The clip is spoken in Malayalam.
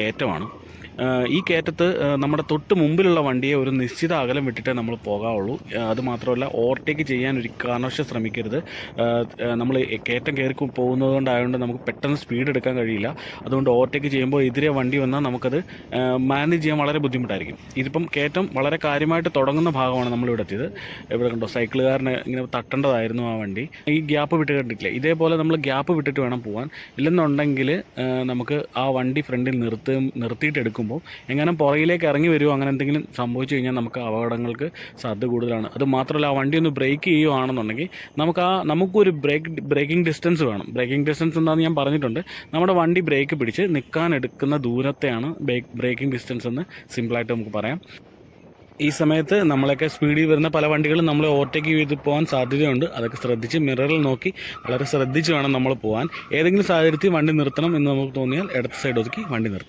കയറ്റമാണ്. ഈ കയറ്റത്ത് നമ്മുടെ തൊട്ട് മുമ്പിലുള്ള വണ്ടിയെ ഒരു നിശ്ചിത അകലം വിട്ടിട്ടേ നമ്മൾ പോകാവുള്ളൂ. അതുമാത്രമല്ല അത് മാത്രമല്ല ഓവർടേക്ക് ചെയ്യാൻ ഒരു കാരണവശാൽ ശ്രമിക്കരുത്. നമ്മൾ കയറ്റം കയറി പോകുന്നത് കൊണ്ടായതുകൊണ്ട് നമുക്ക് പെട്ടെന്ന് സ്പീഡ് എടുക്കാൻ കഴിയില്ല. അതുകൊണ്ട് ഓവർടേക്ക് ചെയ്യുമ്പോൾ എതിരെ വണ്ടി വന്നാൽ നമുക്കത് മാനേജ് ചെയ്യാൻ വളരെ ബുദ്ധിമുട്ടായിരിക്കും. ഇതിപ്പം കയറ്റം വളരെ കാര്യമായിട്ട് തുടങ്ങുന്ന ഭാഗമാണ് നമ്മളിവിടെ എത്തിയത്. ഇവിടെ കണ്ടോ സൈക്കിളുകാരനെ ഇങ്ങനെ തട്ടേണ്ടതായിരുന്നു ആ വണ്ടി. ഈ ഗ്യാപ്പ് വിട്ട് കണ്ടിട്ടില്ല? ഇതേപോലെ നമ്മൾ ഗ്യാപ്പ് വിട്ടിട്ട് വേണം പോകാൻ ഇല്ലെന്നുണ്ടെങ്കിൽ നമുക്ക് ആ വണ്ടി ഫ്രണ്ടിൽ നിർത്തി നിർത്തിയിട്ട് എടുക്കുമ്പോൾ എങ്ങനെ പുറകിലേക്ക് ഇറങ്ങി വരുമോ അങ്ങനെ എന്തെങ്കിലും സംഭവിച്ചു കഴിഞ്ഞാൽ നമുക്ക് അപകടങ്ങൾക്ക് സാധ്യത കൂടുതലാണ്. അത് മാത്രമല്ല ആ വണ്ടി ഒന്ന് ബ്രേക്ക് ചെയ്യുകയാണെന്നുണ്ടെങ്കിൽ നമുക്ക് ആ നമുക്കൊരു ബ്രേക്ക് ബ്രേക്കിംഗ് ഡിസ്റ്റൻസ് വേണം. ബ്രേക്കിംഗ് ഡിസ്റ്റൻസ് എന്താണെന്ന് ഞാൻ പറഞ്ഞിട്ടുണ്ട്. നമ്മുടെ വണ്ടി ബ്രേക്ക് പിടിച്ച് നിൽക്കാൻ എടുക്കുന്ന ദൂരത്തെയാണ് ബ്രേക്ക് ബ്രേക്കിംഗ് ഡിസ്റ്റൻസ് എന്ന് സിമ്പിളായിട്ട് നമുക്ക് പറയാം. ഈ സമയത്ത് നമ്മളൊക്കെ സ്പീഡിൽ വരുന്ന പല വണ്ടികളും നമ്മളെ ഓവർടേക്ക് ചെയ്ത് പോകാൻ സാധ്യതയുണ്ട്. അതൊക്കെ ശ്രദ്ധിച്ച് മിററിൽ നോക്കി വളരെ ശ്രദ്ധിച്ച് വേണം നമ്മൾ പോകാൻ. ഏതെങ്കിലും സാഹചര്യത്തിൽ വണ്ടി നിർത്തണം എന്ന് നമുക്ക് തോന്നിയാൽ ഇടത്ത് സൈഡ് ഒതുക്കി വണ്ടി നിർത്താം.